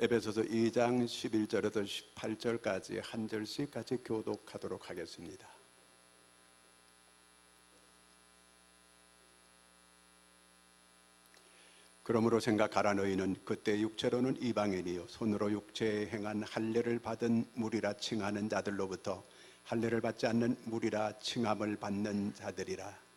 에베소서 2장 11절에서 18절까지 한 절씩 같이 교독하도록 하겠습니다. 그러므로 생각하라 너희는 그때 육체로는 이방인이요 손으로 육체에 행한 할례를 받은 무리라 칭하는 자들로부터 할례를 받지 않는 무리라 칭함을 받는 자들이라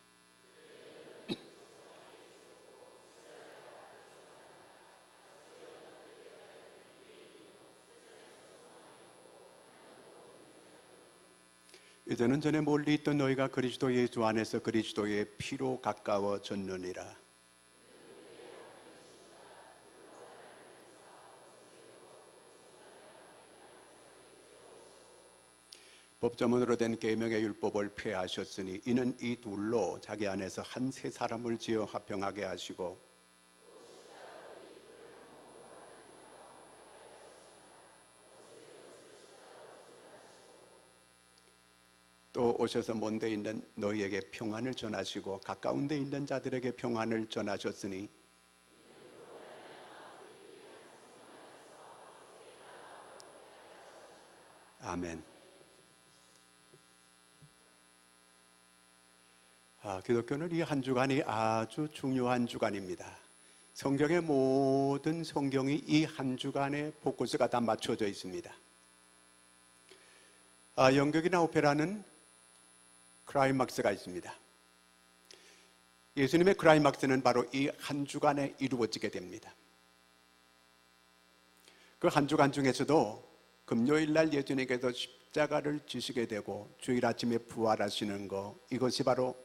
이제는 전에 멀리 있던 너희가 그리스도 예수 안에서 그리스도의 피로 가까워졌느니라. 법조문으로 된 계명의 율법을 폐하셨으니 이는 이 둘로 자기 안에서 한 세 사람을 지어 합병하게 하시고 오셔서 먼데 있는 너희에게 평안을 전하시고 가까운 데 있는 자들에게 평안을 전하셨으니 아멘. 아, 기독교는 이 한 주간이 아주 중요한 주간입니다. 성경의 모든 성경이 이 한 주간에 포커스가 다 맞춰져 있습니다. 아, 연극이나 오페라는 크라이막스가 있습니다. 예수님의 크라이막스는 바로 이 한 주간에 이루어지게 됩니다. 그 한 주간 중에서도 금요일 날 예수님께서 십자가를 지시게 되고 주일 아침에 부활하시는 거 이것이 바로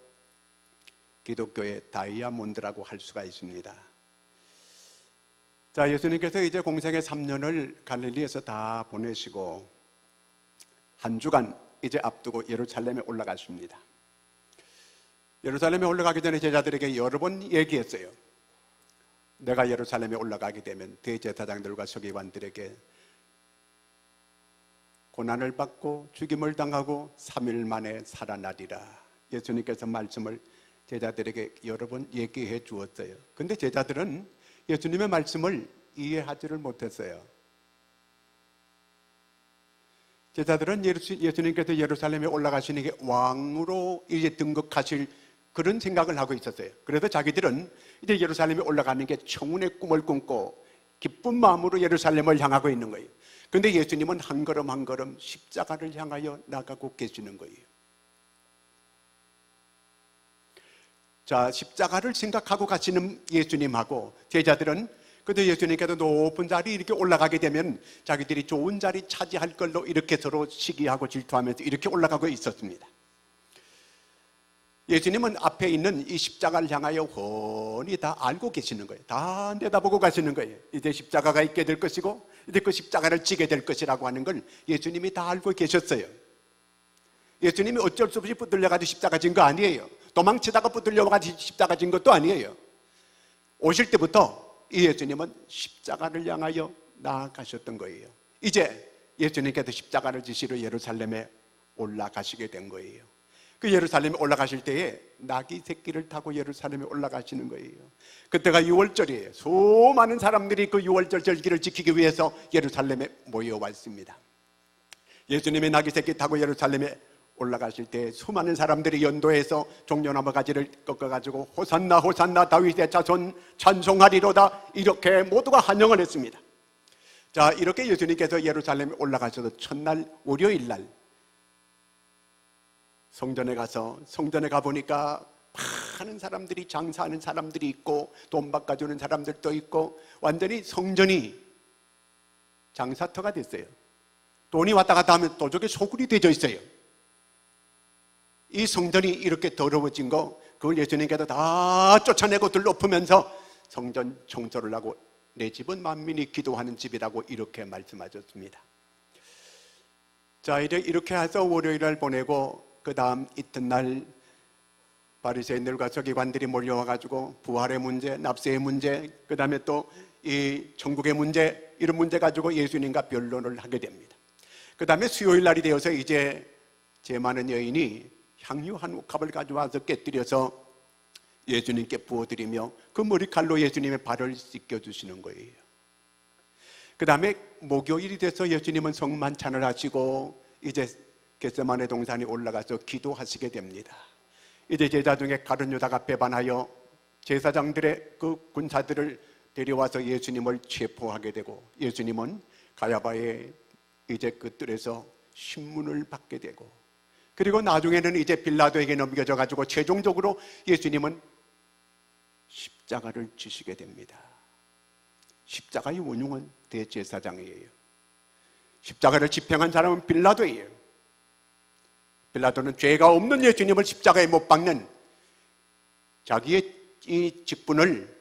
기독교의 다이아몬드라고 할 수가 있습니다. 자, 예수님께서 이제 공생의 3년을 갈릴리에서 다 보내시고 한 주간 이제 앞두고 예루살렘에 올라가십니다. 예루살렘에 올라가기 전에 제자들에게 여러 번 얘기했어요. 내가 예루살렘에 올라가게 되면 대제사장들과 서기관들에게 고난을 받고 죽임을 당하고 3일 만에 살아나리라. 예수님께서 말씀을 제자들에게 여러 번 얘기해 주었어요. 근데 제자들은 예수님의 말씀을 이해하지를 못했어요. 제자들은 예수님께서 예루살렘에 올라가시는 게 왕으로 이제 등극하실 그런 생각을 하고 있었어요. 그래서 자기들은 이제 예루살렘에 올라가는 게 청운의 꿈을 꿈고 기쁜 마음으로 예루살렘을 향하고 있는 거예요. 근데 예수님은 한 걸음 한 걸음 십자가를 향하여 나가고 계시는 거예요. 자, 십자가를 생각하고 가시는 예수님하고 제자들은 그래도 예수님께서 높은 자리 이렇게 올라가게 되면 자기들이 좋은 자리 차지할 걸로 이렇게 서로 시기하고 질투하면서 이렇게 올라가고 있었습니다. 예수님은 앞에 있는 이 십자가를 향하여 훤히 다 알고 계시는 거예요. 다 내다보고 가시는 거예요. 이제 십자가가 있게 될 것이고, 이제 그 십자가를 지게 될 것이라고 하는 걸 예수님이 다 알고 계셨어요. 예수님이 어쩔 수 없이 붙들려가지고 십자가 진 거 아니에요. 도망치다가 붙들려가지고 십자가 진 것도 아니에요. 오실 때부터 이 예수님은 십자가를 향하여 나아가셨던 거예요. 이제 예수님께서 십자가를 지시러 예루살렘에 올라가시게 된 거예요. 그 예루살렘에 올라가실 때에 나귀 새끼를 타고 예루살렘에 올라가시는 거예요. 그때가 6월절이에요. 수많은 사람들이 그 6월절 절기를 지키기 위해서 예루살렘에 모여왔습니다. 예수님의 나귀 새끼 타고 예루살렘에 올라가실 때 수많은 사람들이 연도에서 종려나무 가지를 꺾어가지고 호산나 호산나 다윗의 자손 찬송하리로다 이렇게 모두가 환영을 했습니다. 자 이렇게 예수님께서 예루살렘에 올라가셔서 첫날 월요일 날 성전에 가서 성전에 가 보니까 많은 사람들이 장사하는 사람들이 있고 돈 바꿔주는 사람들도 있고 완전히 성전이 장사터가 됐어요. 돈이 왔다 갔다 하면 도적에 소굴이 되어 있어요. 이 성전이 이렇게 더러워진 거 그걸 예수님께서 다 쫓아내고 들러엎으면서 성전 청소를 하고 내 집은 만민이 기도하는 집이라고 이렇게 말씀하셨습니다. 자 이제 이렇게 해서 월요일을 보내고 그 다음 이튿날 바리새인들과 서기관들이 몰려와 가지고 부활의 문제, 납세의 문제, 그 다음에 또이 천국의 문제 이런 문제 가지고 예수님과 변론을 하게 됩니다. 그 다음에 수요일 날이 되어서 이제 제 많은 여인이 향유 한 옥합을 가져와서 깨뜨려서 예수님께 부어드리며 그 머리칼로 예수님의 발을 씻겨주시는 거예요. 그 다음에 목요일이 돼서 예수님은 성만찬을 하시고 이제 겟세만의 동산에 올라가서 기도하시게 됩니다. 이제 제자 중에 가룟 유다가 배반하여 제사장들의 그 군사들을 데려와서 예수님을 체포하게 되고 예수님은 가야바의 이제 그 뜰에서 신문을 받게 되고 그리고 나중에는 이제 빌라도에게 넘겨져 가지고 최종적으로 예수님은 십자가를 지시게 됩니다. 십자가의 원흉은 대제사장이에요. 십자가를 집행한 사람은 빌라도예요. 빌라도는 죄가 없는 예수님을 십자가에 못 박는 자기의 이 직분을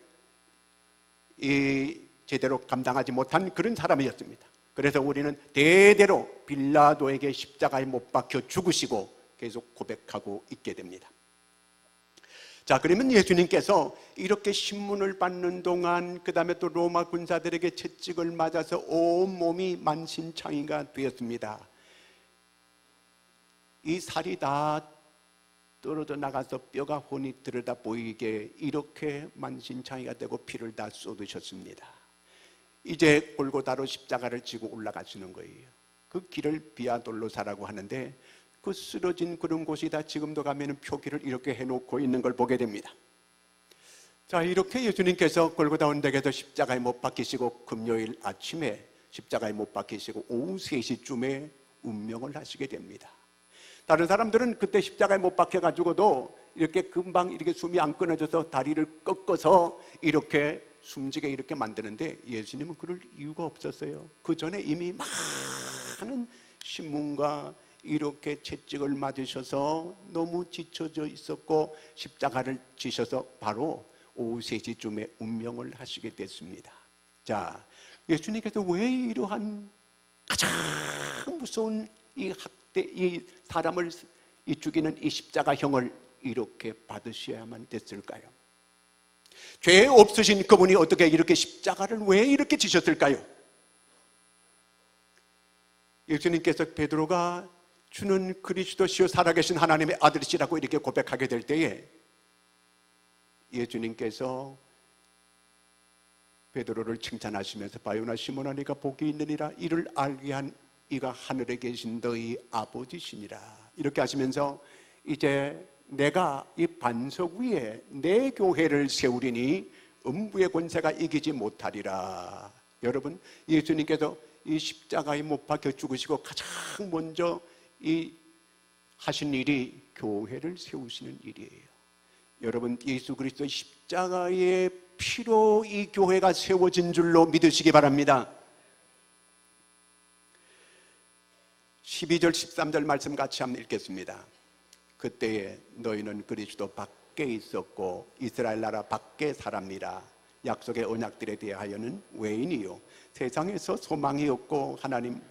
이 제대로 감당하지 못한 그런 사람이었습니다. 그래서 우리는 대대로 빌라도에게 십자가에 못 박혀 죽으시고 계속 고백하고 있게 됩니다. 자, 그러면 예수님께서 이렇게 신문을 받는 동안 그 다음에 또 로마 군사들에게 채찍을 맞아서 온 몸이 만신창이가 되었습니다. 이 살이 다 떨어져 나가서 뼈가 혼이 들여다 보이게 이렇게 만신창이가 되고 피를 다 쏟으셨습니다. 이제 골고다로 십자가를 지고 올라가시는 거예요. 그 길을 비아돌로사라고 하는데 그 쓰러진 그런 곳이다 지금도 가면은 표기를 이렇게 해놓고 있는 걸 보게 됩니다. 자 이렇게 예수님께서 골고다 언덕에서 십자가에 못 박히시고 금요일 아침에 십자가에 못 박히시고 오후 3시쯤에 운명을 하시게 됩니다. 다른 사람들은 그때 십자가에 못 박혀가지고도 이렇게 금방 이렇게 숨이 안 끊어져서 다리를 꺾어서 이렇게 숨지게 이렇게 만드는데 예수님은 그럴 이유가 없었어요. 그 전에 이미 많은 신문과 이렇게 채찍을 맞으셔서 너무 지쳐져 있었고 십자가를 지셔서 바로 오후 3시쯤에 운명을 하시게 됐습니다. 자, 예수님께서 왜 이러한 가장 무서운 이 학대, 이 사람을 이 죽이는 이 십자가형을 이렇게 받으셔야만 됐을까요? 죄 없으신 그분이 어떻게 이렇게 십자가를 왜 이렇게 지셨을까요? 예수님께서 베드로가 주는 그리스도시요 살아계신 하나님의 아들이시라고 이렇게 고백하게 될 때에 예수님께서 베드로를 칭찬하시면서 바요나 시몬아 네가 복이 있느니라 이를 알게 한 이가 하늘에 계신 너희 아버지시니라 이렇게 하시면서 이제 내가 이 반석 위에 내 교회를 세우리니 음부의 권세가 이기지 못하리라 여러분 예수님께서 이 십자가에 못 박혀 죽으시고 가장 먼저 이 하신 일이 교회를 세우시는 일이에요. 여러분 예수 그리스도의 십자가의 피로 이 교회가 세워진 줄로 믿으시기 바랍니다. 12절 13절 말씀 같이 한번 읽겠습니다. 그때에 너희는 그리스도 밖에 있었고 이스라엘 나라 밖에 살았니라 약속의 언약들에 대하여는 외인이요 세상에서 소망이 없고 하나님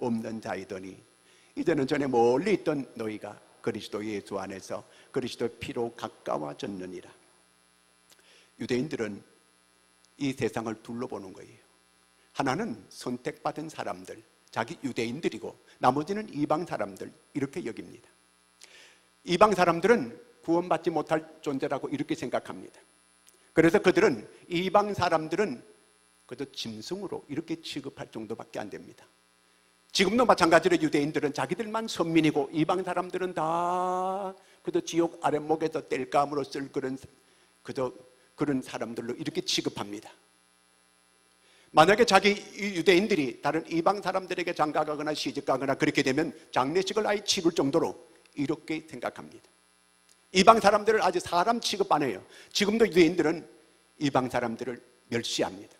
없는 자이더니 이제는 전에 멀리 있던 너희가 그리스도 예수 안에서 그리스도 피로 가까워졌느니라. 유대인들은 이 세상을 둘러보는 거예요. 하나는 선택받은 사람들, 자기 유대인들이고 나머지는 이방 사람들 이렇게 여깁니다. 이방 사람들은 구원받지 못할 존재라고 이렇게 생각합니다. 그래서 그들은 이방 사람들은 그저 짐승으로 이렇게 취급할 정도밖에 안 됩니다. 지금도 마찬가지로 유대인들은 자기들만 선민이고 이방 사람들은 다 그저 지옥 아랫목에서 뗄감으로 쓸 그런 그저 그런 사람들로 이렇게 취급합니다. 만약에 자기 유대인들이 다른 이방 사람들에게 장가가거나 시집가거나 그렇게 되면 장례식을 아예 치를 정도로 이렇게 생각합니다. 이방 사람들을 아주 사람 취급 안 해요. 지금도 유대인들은 이방 사람들을 멸시합니다.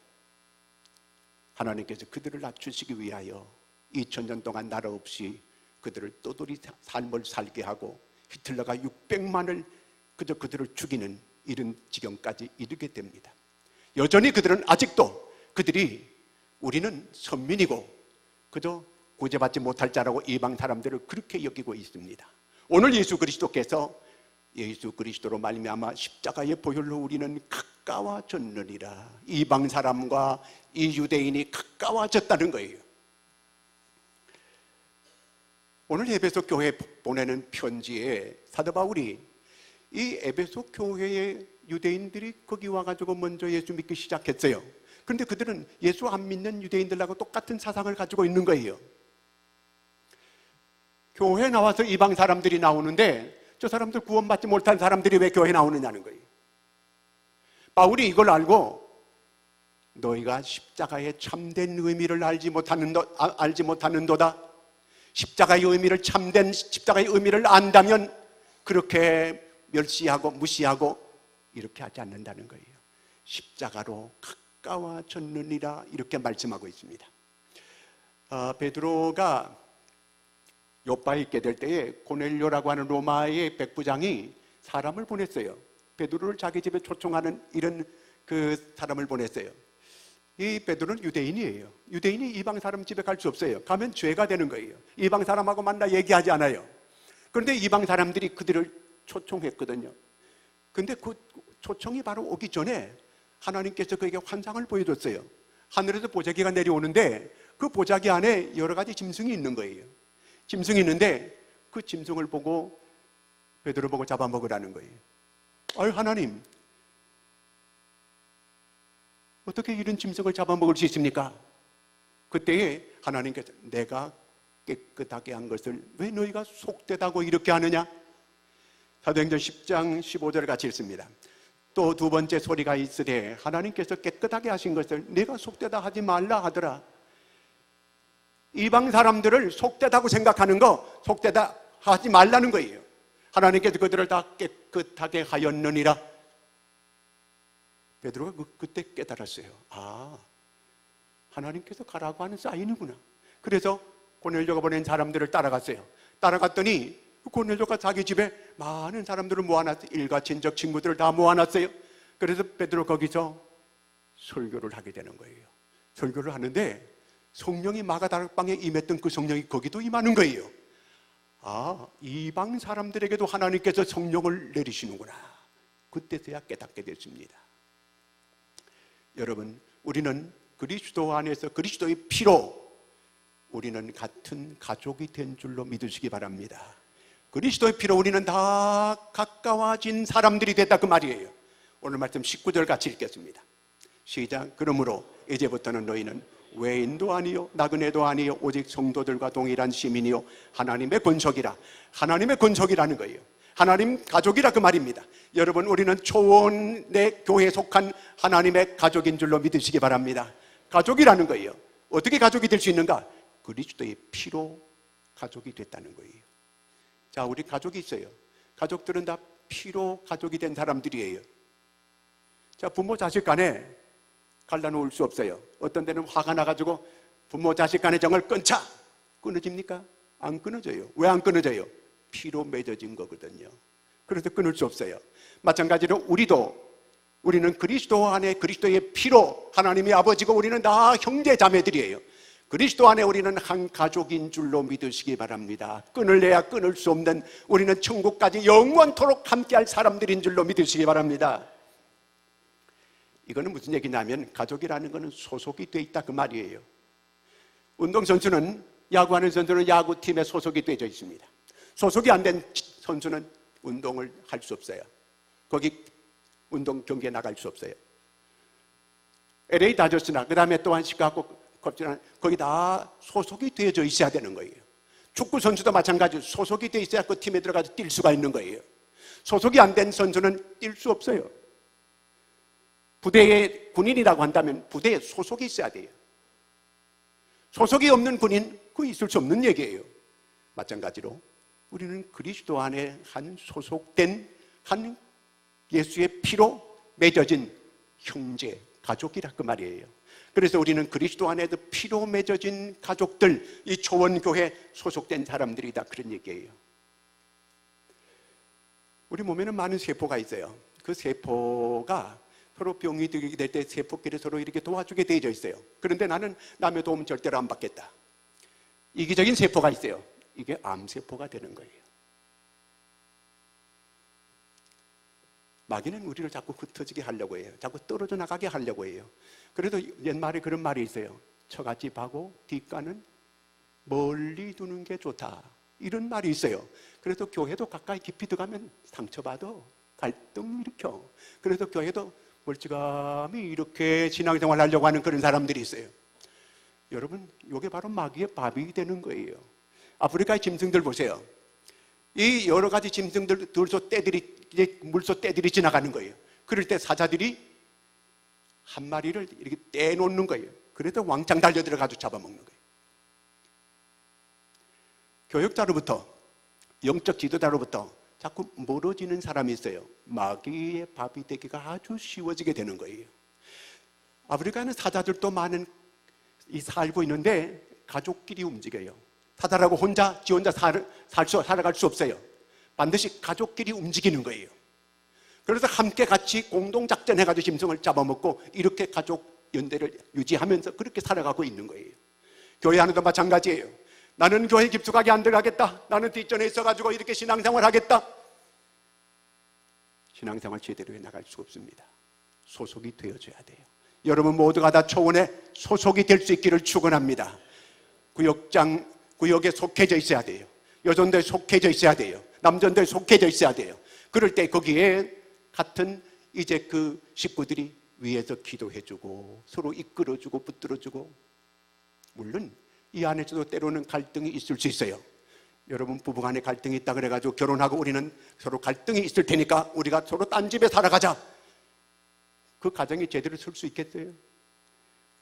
하나님께서 그들을 낮추시기 위하여 2000년 동안 나라 없이 그들을 떠돌이 삶을 살게 하고 히틀러가 600만을 그저 그들을 죽이는 이런 지경까지 이르게 됩니다. 여전히 그들은 아직도 그들이 우리는 선민이고 그저 구제받지 못할 자라고 이방 사람들을 그렇게 여기고 있습니다. 오늘 예수 그리스도께서 예수 그리스도로 말미암아 십자가의 보혈로 우리는 가까워졌느니라. 이방 사람과 이 유대인이 가까워졌다는 거예요. 오늘 에베소 교회 보내는 편지에 사도 바울이 이 에베소 교회의 유대인들이 거기 와가지고 먼저 예수 믿기 시작했어요. 그런데 그들은 예수 안 믿는 유대인들하고 똑같은 사상을 가지고 있는 거예요. 교회 나와서 이방 사람들이 나오는데 저 사람들 구원받지 못한 사람들이 왜 교회 나오느냐는 거예요. 바울이 이걸 알고 너희가 십자가의 참된 의미를 알지 못하는 도, 아, 알지 못하는도다. 십자가의 의미를 참된 십자가의 의미를 안다면 그렇게 멸시하고 무시하고 이렇게 하지 않는다는 거예요. 십자가로 가까워졌느니라 이렇게 말씀하고 있습니다. 아, 베드로가 요바에 있게 될 때에 고넬료라고 하는 로마의 백부장이 사람을 보냈어요. 베드로를 자기 집에 초청하는 이런 그 사람을 보냈어요. 이 베드로는 유대인이에요. 유대인이 이방 사람 집에 갈 수 없어요. 가면 죄가 되는 거예요. 이방 사람하고 만나 얘기하지 않아요. 그런데 이방 사람들이 그들을 초청했거든요. 근데 그 초청이 바로 오기 전에 하나님께서 그에게 환상을 보여줬어요. 하늘에서 보자기가 내려오는데 그 보자기 안에 여러 가지 짐승이 있는 거예요. 짐승이 있는데 그 짐승을 보고 베드로 보고 잡아먹으라는 거예요. 아유 하나님 어떻게 이런 짐승을 잡아먹을 수 있습니까? 그때에 하나님께서 내가 깨끗하게 한 것을 왜 너희가 속되다고 이렇게 하느냐? 사도행전 10장 15절 같이 읽습니다. 또 두 번째 소리가 있으되 하나님께서 깨끗하게 하신 것을 내가 속되다 하지 말라 하더라. 이방 사람들을 속되다고 생각하는 거 속되다 하지 말라는 거예요. 하나님께서 그들을 다 깨끗하게 하였느니라. 베드로가 그, 그때 깨달았어요. 아, 하나님께서 가라고 하는 사인이구나. 그래서 고넬료가 보낸 사람들을 따라갔어요. 따라갔더니 고넬료가 자기 집에 많은 사람들을 모아놨어요. 일가 친적 친구들을 다 모아놨어요. 그래서 베드로 거기서 설교를 하게 되는 거예요. 설교를 하는데 성령이 마가다락방에 임했던 그 성령이 거기도 임하는 거예요. 아, 이방 사람들에게도 하나님께서 성령을 내리시는구나. 그때서야 깨닫게 됐습니다. 여러분, 우리는 그리스도 안에서 그리스도의 피로 우리는 같은 가족이 된 줄로 믿으시기 바랍니다. 그리스도의 피로 우리는 다 가까워진 사람들이 됐다 그 말이에요. 오늘 말씀 19절 같이 읽겠습니다. 시작. 그러므로 이제부터는 너희는 외인도 아니요 나그네도 아니요 오직 성도들과 동일한 시민이요 하나님의 권속이라 하나님의 권속이라는 거예요. 하나님 가족이라 그 말입니다. 여러분 우리는 초원의 교회에 속한 하나님의 가족인 줄로 믿으시기 바랍니다. 가족이라는 거예요. 어떻게 가족이 될 수 있는가? 그리스도의 피로 가족이 됐다는 거예요. 자, 우리 가족이 있어요. 가족들은 다 피로 가족이 된 사람들이에요. 자, 부모 자식 간에 갈라놓을 수 없어요. 어떤 데는 화가 나가지고 부모 자식 간의 정을 끊자. 끊어집니까? 안 끊어져요. 왜 안 끊어져요? 피로 맺어진 거거든요. 그래서 끊을 수 없어요. 마찬가지로 우리도 우리는 그리스도 안에 그리스도의 피로 하나님의 아버지고 우리는 다 형제 자매들이에요. 그리스도 안에 우리는 한 가족인 줄로 믿으시기 바랍니다. 끊을래야 끊을 수 없는 우리는 천국까지 영원토록 함께할 사람들인 줄로 믿으시기 바랍니다. 이거는 무슨 얘기냐면 가족이라는 것은 소속이 돼 있다 그 말이에요. 운동 선수는 야구하는 선수는 야구팀에 소속이 되어 있습니다. 소속이 안 된 선수는 운동을 할 수 없어요. 거기 운동 경기에 나갈 수 없어요. LA 다저스나 그 다음에 또한 시카고 컵스나 거기 다 소속이 되어져 있어야 되는 거예요. 축구 선수도 마찬가지 소속이 되어 있어야 그 팀에 들어가서 뛸 수가 있는 거예요. 소속이 안 된 선수는 뛸 수 없어요. 부대의 군인이라고 한다면 부대에 소속이 있어야 돼요. 소속이 없는 군인, 그 있을 수 없는 얘기예요. 마찬가지로 우리는 그리스도 안에 한 소속된 한 예수의 피로 맺어진 형제, 가족이라 그 말이에요. 그래서 우리는 그리스도 안에도 피로 맺어진 가족들, 이 초원교회 소속된 사람들이다. 그런 얘기예요. 우리 몸에는 많은 세포가 있어요. 그 세포가 서로 병이 들게 될 때 세포끼리 서로 이렇게 도와주게 되어 있어요. 그런데 나는 남의 도움 절대로 안 받겠다. 이기적인 세포가 있어요. 이게 암세포가 되는 거예요. 마귀는 우리를 자꾸 흩어지게 하려고 해요. 자꾸 떨어져 나가게 하려고 해요. 그래도 옛말에 그런 말이 있어요. 처갓집 하고 뒷가는 멀리 두는 게 좋다. 이런 말이 있어요. 그래서 교회도 가까이 깊이 들어가면 상처받아. 갈등 일으켜. 그래서 교회도 멀찌감히 이렇게 신앙생활 하려고 하는 그런 사람들이 있어요. 여러분, 이게 바로 마귀의 밥이 되는 거예요. 아프리카의 짐승들 보세요. 이 여러 가지 짐승들 들소 떼들이 물소 떼들이 지나가는 거예요. 그럴 때 사자들이 한 마리를 이렇게 떼놓는 거예요. 그래도 왕창 달려 들어가서 잡아먹는 거예요. 교육자로부터 영적 지도자로부터 자꾸 멀어지는 사람이 있어요. 마귀의 밥이 되기가 아주 쉬워지게 되는 거예요. 아프리카는 사자들도 많은 이 살고 있는데 가족끼리 움직여요. 사자라고 혼자 지 혼자 살, 살 수, 살아갈 수 없어요. 반드시 가족끼리 움직이는 거예요. 그래서 함께 같이 공동 작전 해가지고 짐승을 잡아먹고 이렇게 가족 연대를 유지하면서 그렇게 살아가고 있는 거예요. 교회 안에도 마찬가지예요. 나는 교회 깊숙하게 안 들어가겠다. 나는 뒷전에 있어가지고 이렇게 신앙생활 하겠다. 신앙생활 제대로 해 나갈 수 없습니다. 소속이 되어줘야 돼요. 여러분 모두가 다 초원에 소속이 될 수 있기를 축원합니다. 구역장 구역에 속해져 있어야 돼요. 여전들 속해져 있어야 돼요. 남전들 속해져 있어야 돼요. 그럴 때 거기에 같은 이제 그 식구들이 위에서 기도해주고 서로 이끌어주고 붙들어주고 물론 이 안에서도 때로는 갈등이 있을 수 있어요. 여러분 부부 간에 갈등이 있다 그래가지고 결혼하고 우리는 서로 갈등이 있을 테니까 우리가 서로 딴 집에 살아가자. 그 가정이 제대로 설 수 있겠어요?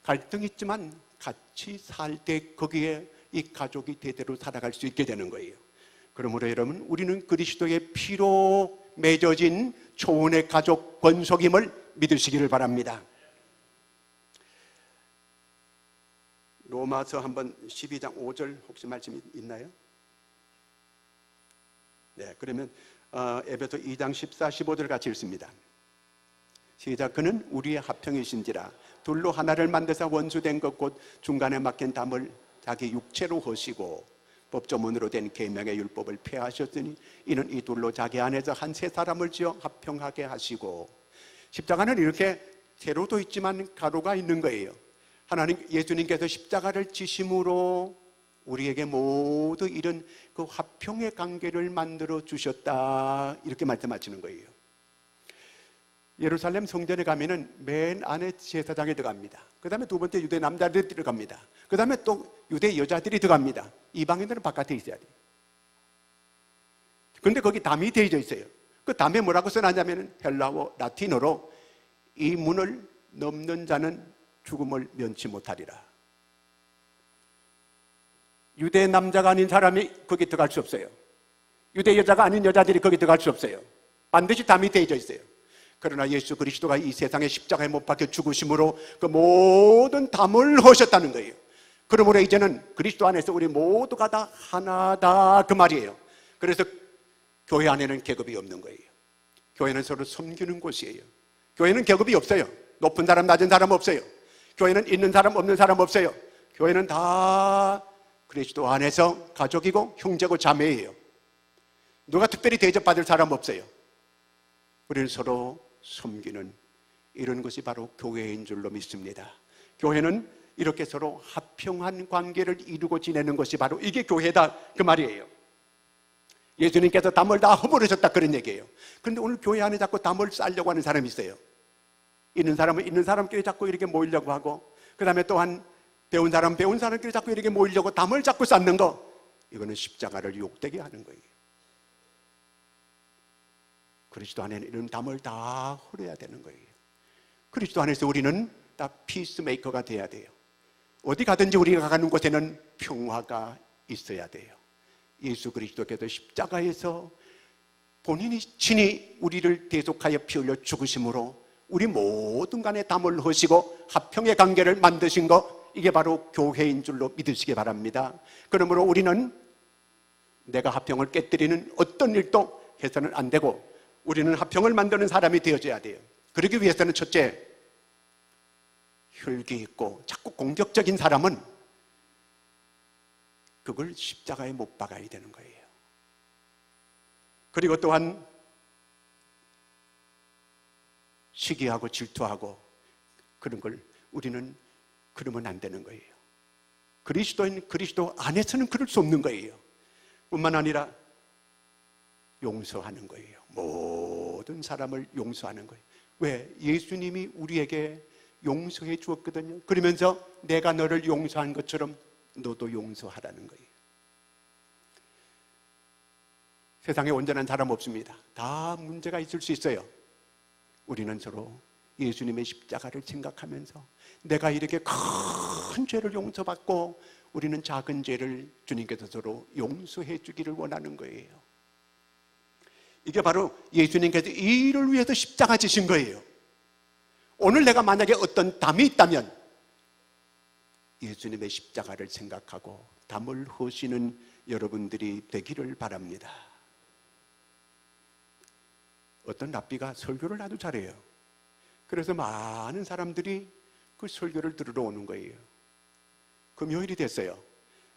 갈등이 있지만 같이 살 때 거기에 이 가족이 대대로 살아갈 수 있게 되는 거예요. 그러므로 여러분 우리는 그리스도의 피로 맺어진 초원의 가족 권속임을 믿으시기를 바랍니다. 로마서 한번 12장 5절 혹시 말씀이 있나요? 네, 그러면 어, 에베소 2장 14, 15절 같이 읽습니다. 시작 그는 우리의 합평이신지라 둘로 하나를 만드사 원수된 것 곧 중간에 막힌 담을 자기 육체로 허시고 법조문으로 된 계명의 율법을 폐하셨으니 이는 이 둘로 자기 안에서 한 세 사람을 지어 합평하게 하시고 십자가는 이렇게 세로도 있지만 가로가 있는 거예요. 하나님 예수님께서 십자가를 지심으로 우리에게 모두 이런 그 화평의 관계를 만들어 주셨다 이렇게 말씀하시는 거예요. 예루살렘 성전에 가면은 맨 안에 제사장이 들어갑니다. 그 다음에 두 번째 유대 남자들이 들어갑니다. 그 다음에 또 유대 여자들이 들어갑니다. 이방인들은 바깥에 있어야 돼요. 근데 거기 담이 되어져 있어요. 그 담에 뭐라고 써놨냐면 헬라어 라틴어로 이 문을 넘는 자는 죽음을 면치 못하리라. 유대 남자가 아닌 사람이 거기 들어갈 수 없어요. 유대 여자가 아닌 여자들이 거기 들어갈 수 없어요. 반드시 담이 되어져 있어요. 그러나 예수 그리스도가 이 세상에 십자가에 못 박혀 죽으심으로 그 모든 담을 허셨다는 거예요. 그러므로 이제는 그리스도 안에서 우리 모두가 다 하나다 그 말이에요. 그래서 교회 안에는 계급이 없는 거예요. 교회는 서로 섬기는 곳이에요. 교회는 계급이 없어요. 높은 사람, 낮은 사람 없어요. 교회는 있는 사람, 없는 사람 없어요. 교회는 다 그리스도 안에서 가족이고 형제고 자매예요. 누가 특별히 대접받을 사람 없어요. 우리는 서로 섬기는 이런 것이 바로 교회인 줄로 믿습니다. 교회는 이렇게 서로 합평한 관계를 이루고 지내는 것이 바로 이게 교회다 그 말이에요. 예수님께서 담을 다 허물으셨다 그런 얘기예요. 그런데 오늘 교회 안에 자꾸 담을 쌓려고 하는 사람이 있어요. 있는 사람은 있는 사람끼리 자꾸 이렇게 모이려고 하고 그 다음에 또한 배운 사람 배운 사람끼리 자꾸 이렇게 모이려고 담을 자꾸 쌓는 거 이거는 십자가를 욕되게 하는 거예요. 그리스도 안에는 이런 담을 다 헐어야 되는 거예요. 그리스도 안에서 우리는 다 피스메이커가 돼야 돼요. 어디 가든지 우리가 가는 곳에는 평화가 있어야 돼요. 예수 그리스도께서 십자가에서 본인이 친히 우리를 대속하여 피 흘려 죽으심으로 우리 모든 간에 담을 허시고 합평의 관계를 만드신 것 이게 바로 교회인 줄로 믿으시기 바랍니다. 그러므로 우리는 내가 합평을 깨뜨리는 어떤 일도 해서는 안 되고 우리는 합평을 만드는 사람이 되어져야 돼요. 그러기 위해서는 첫째 혈기 있고 자꾸 공격적인 사람은 그걸 십자가에 못 박아야 되는 거예요. 그리고 또한 시기하고 질투하고 그런 걸 우리는 그러면 안 되는 거예요. 그리스도인 그리스도 안에서는 그럴 수 없는 거예요. 뿐만 아니라 용서하는 거예요. 모든 사람을 용서하는 거예요. 왜? 예수님이 우리에게 용서해 주었거든요. 그러면서 내가 너를 용서한 것처럼 너도 용서하라는 거예요. 세상에 온전한 사람 없습니다. 다 문제가 있을 수 있어요. 우리는 서로 예수님의 십자가를 생각하면서 내가 이렇게 큰 죄를 용서받고 우리는 작은 죄를 주님께서 서로 용서해 주기를 원하는 거예요. 이게 바로 예수님께서 이 일을 위해서 십자가 지신 거예요. 오늘 내가 만약에 어떤 담이 있다면 예수님의 십자가를 생각하고 담을 허시는 여러분들이 되기를 바랍니다. 어떤 랍비가 설교를 아주 잘해요. 그래서 많은 사람들이 그 설교를 들으러 오는 거예요. 금요일이 됐어요.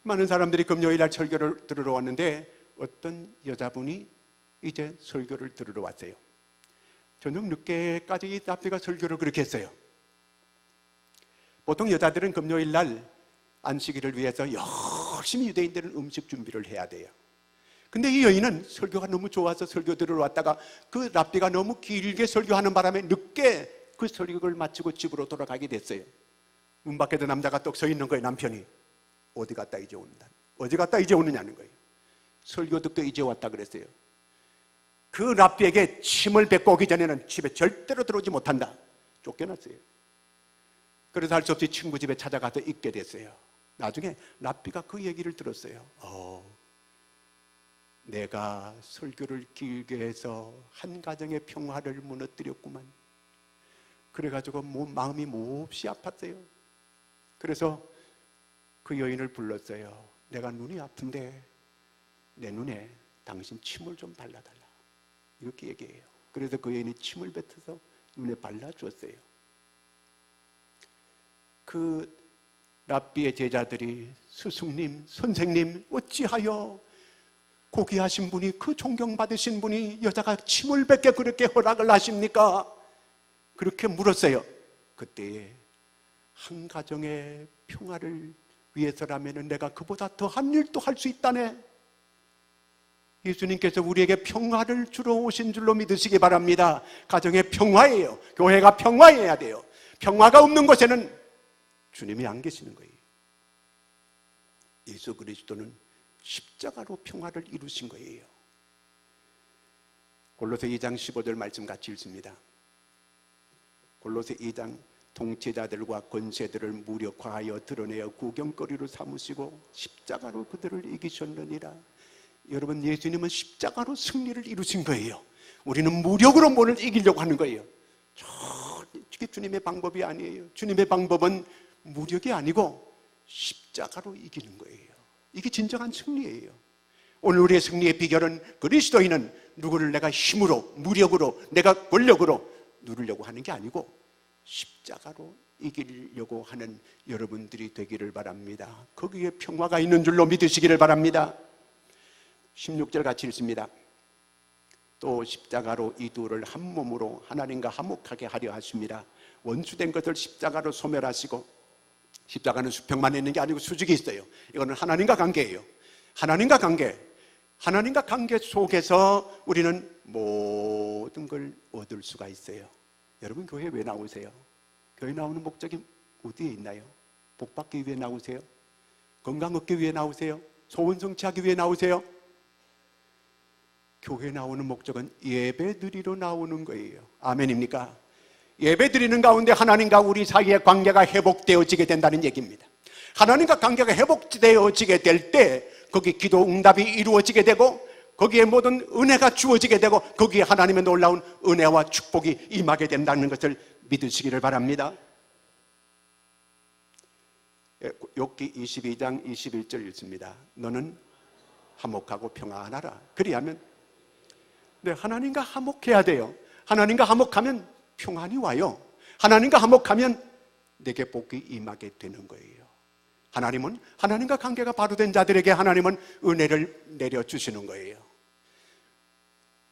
많은 사람들이 금요일 날 설교를 들으러 왔는데 어떤 여자분이 이제 설교를 들으러 왔어요. 저녁 늦게까지 이 랍비가 설교를 그렇게 했어요. 보통 여자들은 금요일 날 안식일을 위해서 열심히 유대인들은 음식 준비를 해야 돼요. 근데 이 여인은 설교가 너무 좋아서 설교 들으러 왔다가 그 랍비가 너무 길게 설교하는 바람에 늦게 그 설교를 마치고 집으로 돌아가게 됐어요. 문 밖에도 남자가 떡서 있는 거예요, 남편이. 어디 갔다 이제 온다. 어디 갔다 이제 오느냐는 거예요. 설교 듣고 이제 왔다 그랬어요. 그 랍비에게 침을 뱉고 오기 전에는 집에 절대로 들어오지 못한다. 쫓겨났어요. 그래서 할 수 없이 친구 집에 찾아가서 있게 됐어요. 나중에 랍비가 그 얘기를 들었어요. 어, 내가 설교를 길게 해서 한 가정의 평화를 무너뜨렸구만. 그래가지고 뭐 마음이 몹시 아팠어요. 그래서 그 여인을 불렀어요. 내가 눈이 아픈데 내 눈에 당신 침을 좀 발라달라. 이렇게 얘기해요. 그래서 그 여인이 침을 뱉어서 눈에 발라주었어요. 그 랍비의 제자들이 스승님, 선생님, 어찌하여 고귀하신 분이 그 존경받으신 분이 여자가 침을 뱉게 그렇게 허락을 하십니까? 그렇게 물었어요. 그때 한 가정의 평화를 위해서라면 내가 그보다 더 한 일도 할 수 있다네. 예수님께서 우리에게 평화를 주러 오신 줄로 믿으시기 바랍니다. 가정의 평화예요. 교회가 평화해야 돼요. 평화가 없는 곳에는 주님이 안 계시는 거예요. 예수 그리스도는 십자가로 평화를 이루신 거예요. 골로새 2장 15절 말씀 같이 읽습니다. 골로새 2장 통치자들과 권세들을 무력화하여 드러내어 구경거리로 삼으시고 십자가로 그들을 이기셨느니라. 여러분 예수님은 십자가로 승리를 이루신 거예요. 우리는 무력으로 뭐를 이기려고 하는 거예요. 이게 주님의 방법이 아니에요. 주님의 방법은 무력이 아니고 십자가로 이기는 거예요. 이게 진정한 승리예요. 오늘 우리의 승리의 비결은 그리스도인은 누구를 내가 힘으로, 무력으로, 내가 권력으로 누르려고 하는 게 아니고 십자가로 이기려고 하는 여러분들이 되기를 바랍니다. 거기에 평화가 있는 줄로 믿으시기를 바랍니다. 16절 같이 읽습니다. 또 십자가로 이 둘을 한 몸으로 하나님과 화목하게 하려 하십니다. 원수된 것을 십자가로 소멸하시고 십자가는 수평만 있는 게 아니고 수직이 있어요. 이거는 하나님과 관계예요. 하나님과 관계. 하나님과 관계 속에서 우리는 모든 걸 얻을 수가 있어요. 여러분 교회 왜 나오세요? 교회 나오는 목적이 어디에 있나요? 복 받기 위해 나오세요? 건강 얻기 위해 나오세요? 소원 성취하기 위해 나오세요? 교회 나오는 목적은 예배 드리러 나오는 거예요. 아멘입니까? 예배 드리는 가운데 하나님과 우리 사이의 관계가 회복되어지게 된다는 얘기입니다. 하나님과 관계가 회복되어지게 될 때 거기 기도 응답이 이루어지게 되고 거기에 모든 은혜가 주어지게 되고 거기에 하나님의 놀라운 은혜와 축복이 임하게 된다는 것을 믿으시기를 바랍니다. 욥기 22장 21절 읽습니다. 너는 화목하고 평안하라. 그리하면 네, 하나님과 화목해야 돼요. 하나님과 화목하면 평안이 와요. 하나님과 화목하면 내게 복이 임하게 되는 거예요. 하나님은 하나님과 관계가 바로 된 자들에게 하나님은 은혜를 내려 주시는 거예요.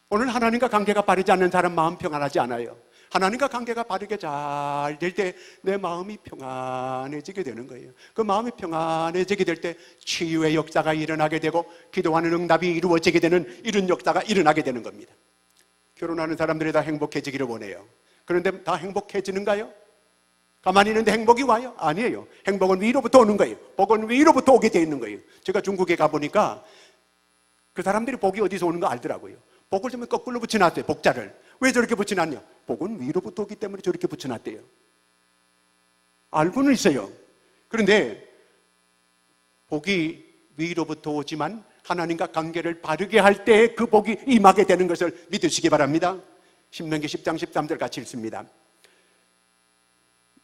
오늘 하나님과 관계가 바르지 않는 사람 마음 평안하지 않아요. 하나님과 관계가 바르게 잘 될 때 내 마음이 평안해지게 되는 거예요. 그 마음이 평안해지게 될 때 치유의 역사가 일어나게 되고 기도하는 응답이 이루어지게 되는 이런 역사가 일어나게 되는 겁니다. 결혼하는 사람들이 다 행복해지기를 원해요. 그런데 다 행복해지는가요? 가만히 있는데 행복이 와요? 아니에요. 행복은 위로부터 오는 거예요. 복은 위로부터 오게 되어 있는 거예요. 제가 중국에 가보니까 그 사람들이 복이 어디서 오는 거 알더라고요. 복을 좀 거꾸로 붙여놨어요. 복자를. 왜 저렇게 붙여놨냐? 복은 위로부터 오기 때문에 저렇게 붙여놨대요. 알고는 있어요. 그런데 복이 위로부터 오지만 하나님과 관계를 바르게 할 때 그 복이 임하게 되는 것을 믿으시기 바랍니다. 신명기 10장 13절 같이 읽습니다.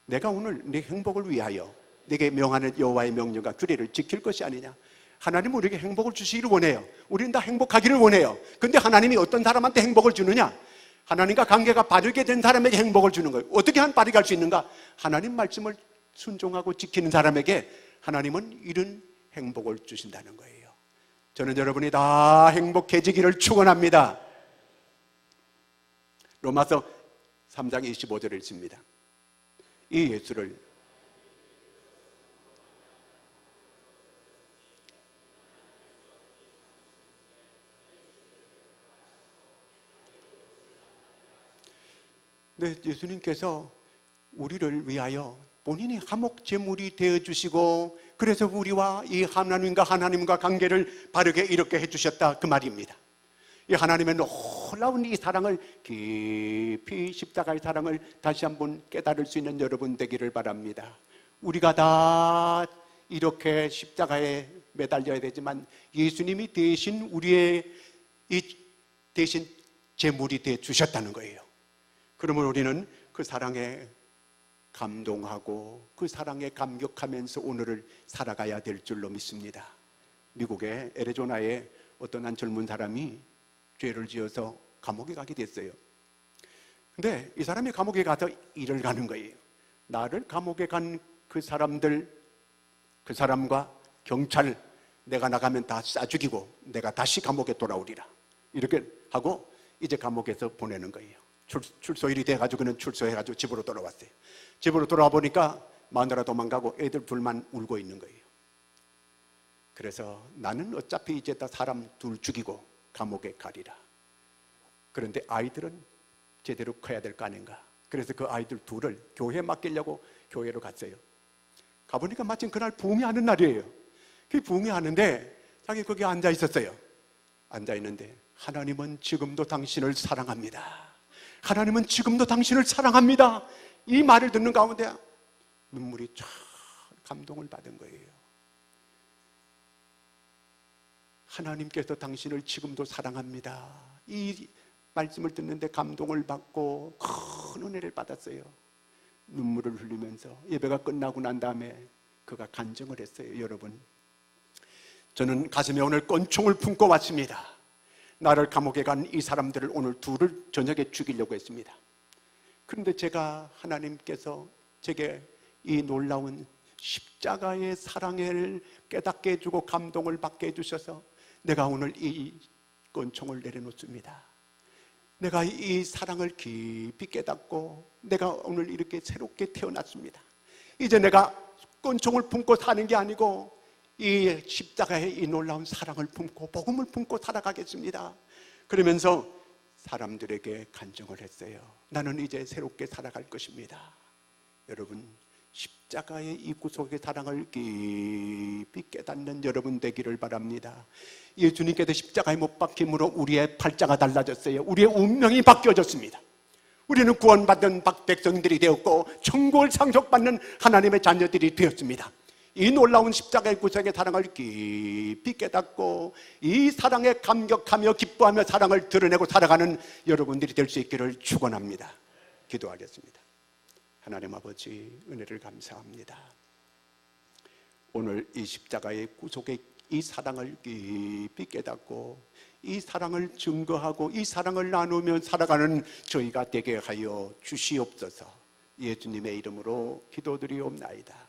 내가 오늘 네 행복을 위하여 내게 명하는 여호와의 명령과 규례를 지킬 것이 아니냐. 하나님은 우리에게 행복을 주시기를 원해요. 우리는 다 행복하기를 원해요. 근데 하나님이 어떤 사람한테 행복을 주느냐? 하나님과 관계가 바르게 된 사람에게 행복을 주는 거예요. 어떻게 한 바르게 할 수 있는가? 하나님 말씀을 순종하고 지키는 사람에게 하나님은 이런 행복을 주신다는 거예요. 저는 여러분이 다 행복해지기를 축원합니다. 로마서 3장 25절을 읽습니다. 이 예수를 네, 예수님께서 우리를 위하여 본인이 화목 제물이 되어 주시고 그래서 우리와 이 하나님과 하나님과 관계를 바르게 이렇게 해 주셨다 그 말입니다. 이 하나님의 놀라운 이 사랑을 깊이 십자가의 사랑을 다시 한번 깨달을 수 있는 여러분 되기를 바랍니다. 우리가 다 이렇게 십자가에 매달려야 되지만 예수님이 대신 우리의 이 대신 제물이 돼 주셨다는 거예요. 그러면 우리는 그 사랑에 감동하고 그 사랑에 감격하면서 오늘을 살아가야 될 줄로 믿습니다. 미국의 애리조나에 어떤 한 젊은 사람이 죄를 지어서 감옥에 가게 됐어요. 근데 이 사람이 감옥에 가서 일을 가는 거예요. 나를 감옥에 간 그 사람들, 그 사람과 경찰, 내가 나가면 다 쏴죽이고 내가 다시 감옥에 돌아오리라. 이렇게 하고 이제 감옥에서 보내는 거예요. 출, 출소일이 돼가지고 그는 출소해가지고 집으로 돌아왔어요. 집으로 돌아와 보니까 마누라 도망가고 애들 둘만 울고 있는 거예요. 그래서 나는 어차피 이제 다 사람 둘 죽이고 감옥에 가리라. 그런데 아이들은 제대로 커야 될 거 아닌가. 그래서 그 아이들 둘을 교회에 맡기려고 교회로 갔어요. 가보니까 마침 그날 부흥회하는 날이에요. 그 부흥회하는데 자기 거기 앉아 있었어요. 앉아 있는데 하나님은 지금도 당신을 사랑합니다. 하나님은 지금도 당신을 사랑합니다. 이 말을 듣는 가운데 눈물이 쫙 감동을 받은 거예요. 하나님께서 당신을 지금도 사랑합니다. 이 말씀을 듣는데 감동을 받고 큰 은혜를 받았어요. 눈물을 흘리면서 예배가 끝나고 난 다음에 그가 간증을 했어요. 여러분, 저는 가슴에 오늘 권총을 품고 왔습니다. 나를 감옥에 간 이 사람들을 오늘 둘을 저녁에 죽이려고 했습니다. 그런데 제가 하나님께서 제게 이 놀라운 십자가의 사랑을 깨닫게 해주고 감동을 받게 해주셔서 내가 오늘 이 권총을 내려놓습니다. 내가 이 사랑을 깊이 깨닫고 내가 오늘 이렇게 새롭게 태어났습니다. 이제 내가 권총을 품고 사는 게 아니고 이 십자가의 이 놀라운 사랑을 품고 복음을 품고 살아가겠습니다. 그러면서 사람들에게 간증을 했어요. 나는 이제 새롭게 살아갈 것입니다. 여러분, 십자가의 이 구속의 사랑을 깊이 깨닫는 여러분 되기를 바랍니다. 예수님께서 십자가에 못 박힘으로 우리의 팔자가 달라졌어요. 우리의 운명이 바뀌어졌습니다. 우리는 구원받은 백성들이 되었고 천국을 상속받는 하나님의 자녀들이 되었습니다. 이 놀라운 십자가의 구속의 사랑을 깊이 깨닫고 이 사랑에 감격하며 기뻐하며 사랑을 드러내고 살아가는 여러분들이 될 수 있기를 축원합니다. 기도하겠습니다. 하나님 아버지 은혜를 감사합니다. 오늘 이 십자가의 구속의 이 사랑을 깊이 깨닫고 이 사랑을 증거하고 이 사랑을 나누며 살아가는 저희가 되게 하여 주시옵소서. 예수님의 이름으로 기도드리옵나이다.